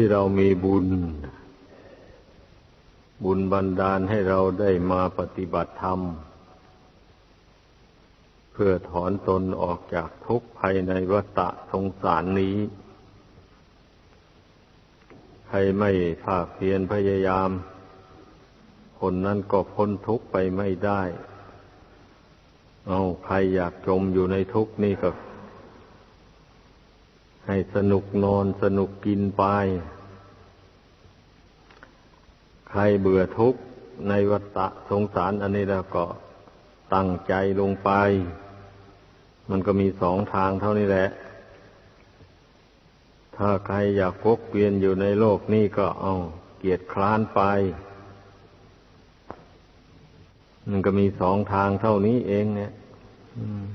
ที่เรามีบุญ บุญบันดาลให้เราได้มาปฏิบัติธรรม เพื่อถอนตนออกจากทุกข์ภายในวัฏสงสารนี้ ใครไม่ภาคเพียรพยายาม คนนั้นก็พ้นทุกข์ไปไม่ได้ เอาใครอยากจมอยู่ในทุกข์นี่ก็ ให้สนุกนอนสนุกกินไป ใครเบื่อทุกข์ในวัฏสงสารอันนี้แล้วก็ตั้งใจลงไป มันก็มีสองทางเท่านี้แหละ ถ้าใครอยากพกเวียนอยู่ในโลกนี้ก็เอาเกียรติคร้านไป มันก็มีสองทางเท่านี้เองเนี่ย อืม